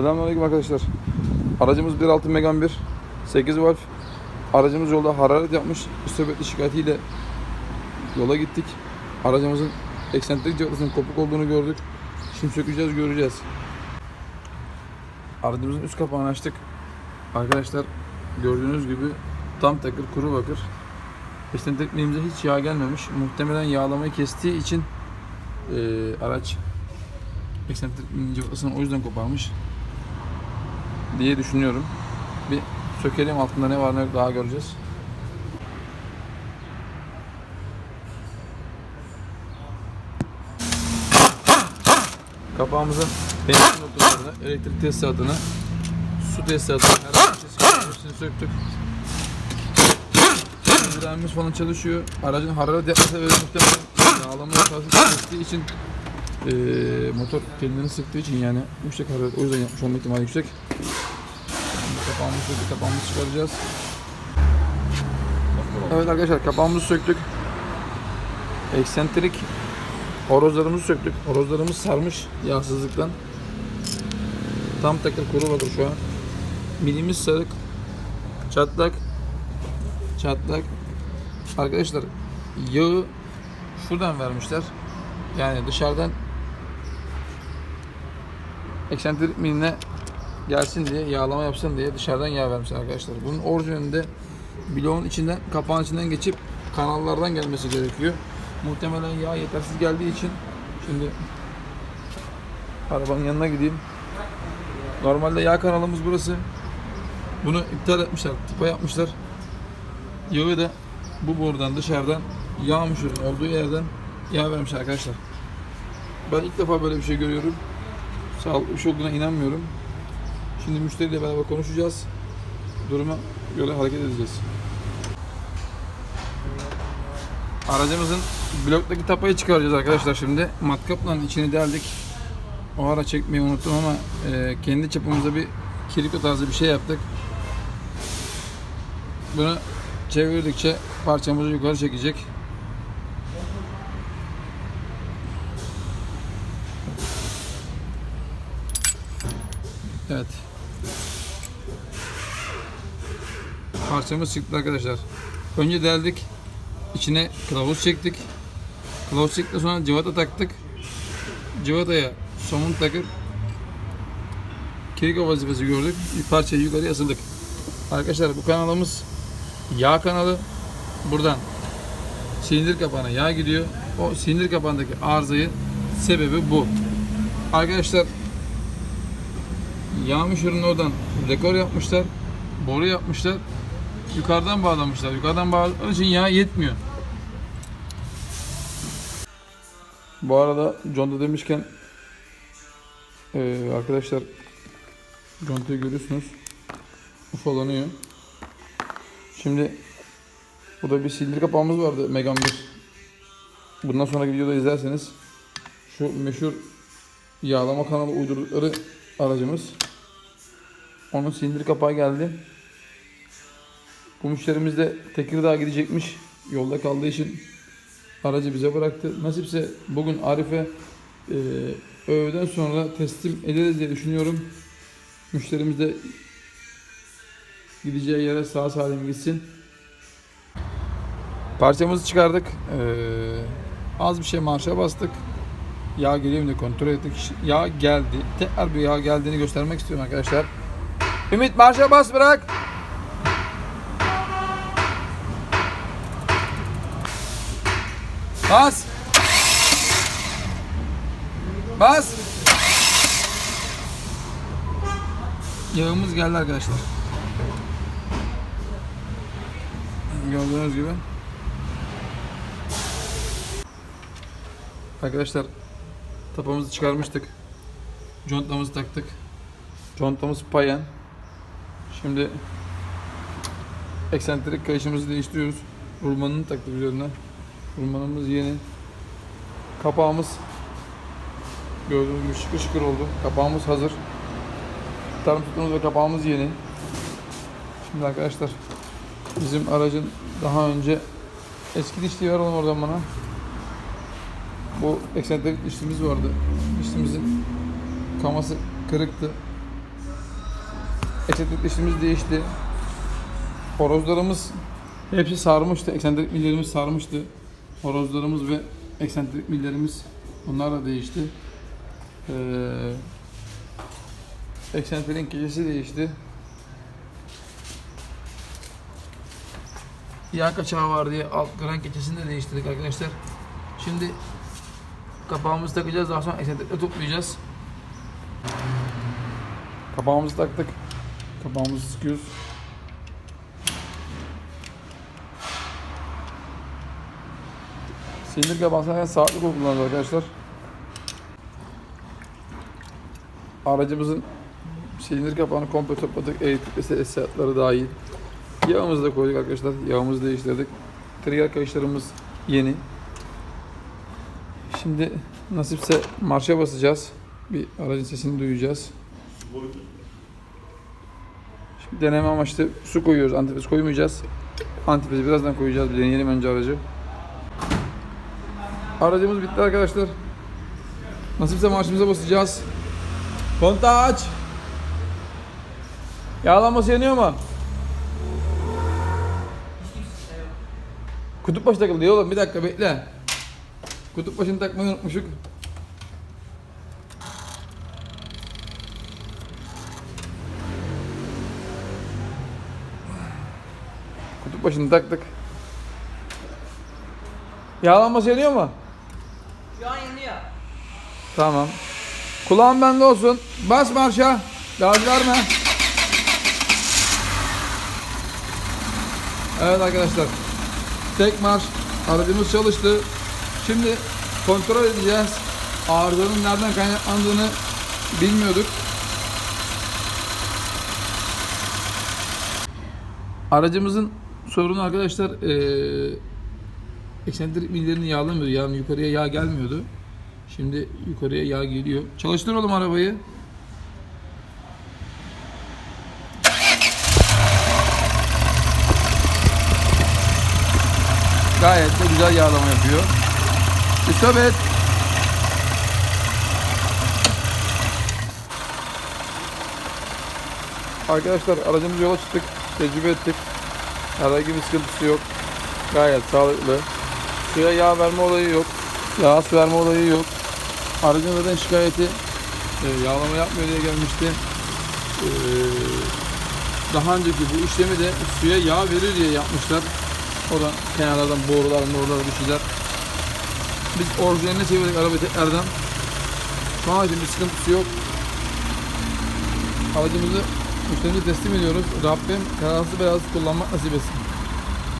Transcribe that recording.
Selamünaleyküm arkadaşlar. Aracımız 1.6 Megane 1, 8 valf. Aracımız yolda hararet yapmış. Üstebetli şikayetiyle yola gittik. Aracımızın eksentrik cıvıtasının kopuk olduğunu gördük. Şimdi sökeceğiz, göreceğiz. Aracımızın üst kapağını açtık. Arkadaşlar gördüğünüz gibi tam takır kuru bakır. Eksentrik milimize hiç yağ gelmemiş. Muhtemelen yağlamayı kestiği için eee, araç eksentrik cıvatasını o yüzden koparmış diye düşünüyorum. Bir sökelim altında ne var ne yok daha göreceğiz. Kapağımızın benzin motorlarını, elektrik tesisatını, su tesisatını, herhangi bir şey hepsini söktük. Frenimiz falan çalışıyor. Aracın hararet yapması ve muhtemelen yağlama çektiği için eee, motor kendini sıktığı için yani yüksek hararet o yüzden yapmış olma ihtimali yüksek. Kapağımızı söktük, kapağımızı çıkaracağız. Evet arkadaşlar kapağımızı söktük. Eksentrik horozlarımızı söktük. Horozlarımız sarmış yağsızlıktan. Tam takır kuru bakır şu an. Milimiz sarık. Çatlak. Çatlak. Arkadaşlar yağı şuradan vermişler. Yani dışarıdan eksentrik miline gelsin diye yağlama yapsın diye dışarıdan yağ vermişler arkadaşlar. Bunun orijinalinde bloğun içinden kapağın içinden geçip kanallardan gelmesi gerekiyor. Muhtemelen yağ yetersiz geldiği için şimdi arabanın yanına gideyim. Normalde yağ kanalımız burası. Bunu iptal etmişler, tıpa yapmışlar. Yağı da bu borudan dışarıdan yağmış ürün olduğu yerden yağ vermiş arkadaşlar. Ben ilk defa böyle bir şey görüyorum. Sağlıklı bir şey olduğuna inanmıyorum. Şimdi müşteriyle beraber konuşacağız. Duruma göre hareket edeceğiz. Aracımızın bloktaki tapayı çıkaracağız arkadaşlar şimdi. Matkapla içini deldik. O ara çekmeyi unuttum ama e, kendi çapımızda bir kiriko tarzı bir şey yaptık. Bunu çevirdikçe parçamızı yukarı çekecek. Evet. Parçamız çıktı arkadaşlar. Önce deldik. İçine kılavuz çektik. Kılavuz çektikten sonra cıvata taktık. Cıvataya somun takıp kiriko vazifesi gördük. Bir parçayı yukarıya asıldık. Arkadaşlar bu kanalımız yağ kanalı. Buradan silindir kapağına yağ gidiyor. O silindir kapağındaki arızayı sebebi bu. Arkadaşlar yağmış ürünü oradan dekor yapmışlar. Boru yapmışlar. Yukarıdan bağlamışlar. Yukarıdan bağladıkları için yağ yetmiyor. Bu arada conta demişken eee, arkadaşlar contayı görüyorsunuz. Ufalanıyor. Şimdi burada bir silindir kapağımız vardı Megan 1. Bundan sonraki videoda izlerseniz şu meşhur yağlama kanalı uydurdukları aracımız. Onun silindir kapağı geldi. Bu müşterimiz de Tekirdağ'a gidecekmiş. Yolda kaldığı için aracı bize bıraktı. Nasipse bugün Arif'e e, öğleden sonra teslim ederiz diye düşünüyorum. Müşterimiz de gideceği yere sağ salim gitsin. Parçamızı çıkardık. Ee, az bir şey marşa bastık. Yağ geliyor mu kontrol ettik. Yağ geldi. Tekrar bir yağ geldiğini göstermek istiyorum arkadaşlar. Ümit marşa bas bırak. Bas. Bas. Yağımız geldi arkadaşlar. Gördüğünüz gibi. Arkadaşlar tapamızı çıkarmıştık. Contamızı taktık. Contamız payen. Şimdi eksentrik kayışımızı değiştiriyoruz. Rulmanını taktık üzerine. Rulmanımız yeni. Kapağımız gördüğünüz gibi şıkır şıkır oldu. Kapağımız hazır. Tarım tutumuz ve kapağımız yeni. Şimdi arkadaşlar bizim aracın daha önce eski dişliği ver oradan bana. Bu eksentrik dişlimiz vardı. Dişlimizin kaması kırıktı. eksentrik dişimiz değişti. Horozlarımız hepsi sarmıştı. Eksentrik millerimiz sarmıştı. Horozlarımız ve eksentrik millerimiz onlar da değişti. Ee, eksentriğin keçesi değişti. Yağ kaçağı var diye alt gran keçesini de değiştirdik arkadaşlar. Şimdi kapağımızı takacağız daha sonra eksentrikle toplayacağız. Kapağımızı taktık. Kapağımızı sıkıyoruz. Silindir kapağı zaten saatlik kullanıyoruz arkadaşlar. Aracımızın silindir kapağını komple topladık. Elektrikli tesisatları dahil. Yağımızı da koyduk arkadaşlar. Yağımızı değiştirdik. Trigger kayışlarımız yeni. Şimdi nasipse marşa basacağız. Bir aracın sesini duyacağız. Şimdi deneme amaçlı su koyuyoruz. Antifriz koymayacağız. Antifrizi birazdan koyacağız. Bir deneyelim önce aracı. Aracımız bitti arkadaşlar. Nasipse marşımıza basacağız. Kontağı aç. Yağlanması yanıyor mu? Kutup başı takıldı oğlum bir dakika bekle. Kutup başını takmayı unutmuşuk. Kutup başını taktık. Yağlanması yanıyor mu? Şu an yanıyor. Tamam. Kulağın bende olsun. Bas marşa. Gaz verme. Evet arkadaşlar. Tek marş. Aracımız çalıştı. Şimdi kontrol edeceğiz. Arızanın nereden kaynaklandığını bilmiyorduk. Aracımızın sorunu arkadaşlar eee eksentrik millerini yağlamıyordu. Yani yukarıya yağ gelmiyordu. Şimdi yukarıya yağ geliyor. Çalıştır oğlum arabayı. Gayet de güzel yağlama yapıyor. Stop et. Arkadaşlar aracımız yola çıktık. Tecrübe ettik. Herhangi bir sıkıntısı yok. Gayet sağlıklı. Suya yağ verme olayı yok. Yağ su verme olayı yok. Aracın zaten şikayeti e, yağlama yapmıyor diye gelmişti. E, daha önceki bu işlemi de suya yağ verir diye yapmışlar. O da kenarlardan borular borular bir şeyler. Biz orijinaline çevirdik arabayı tekrardan. Şu an için bir sıkıntısı yok. Aracımızı müşterimize teslim ediyoruz. Rabbim kararsız belasız kullanmak nasip etsin.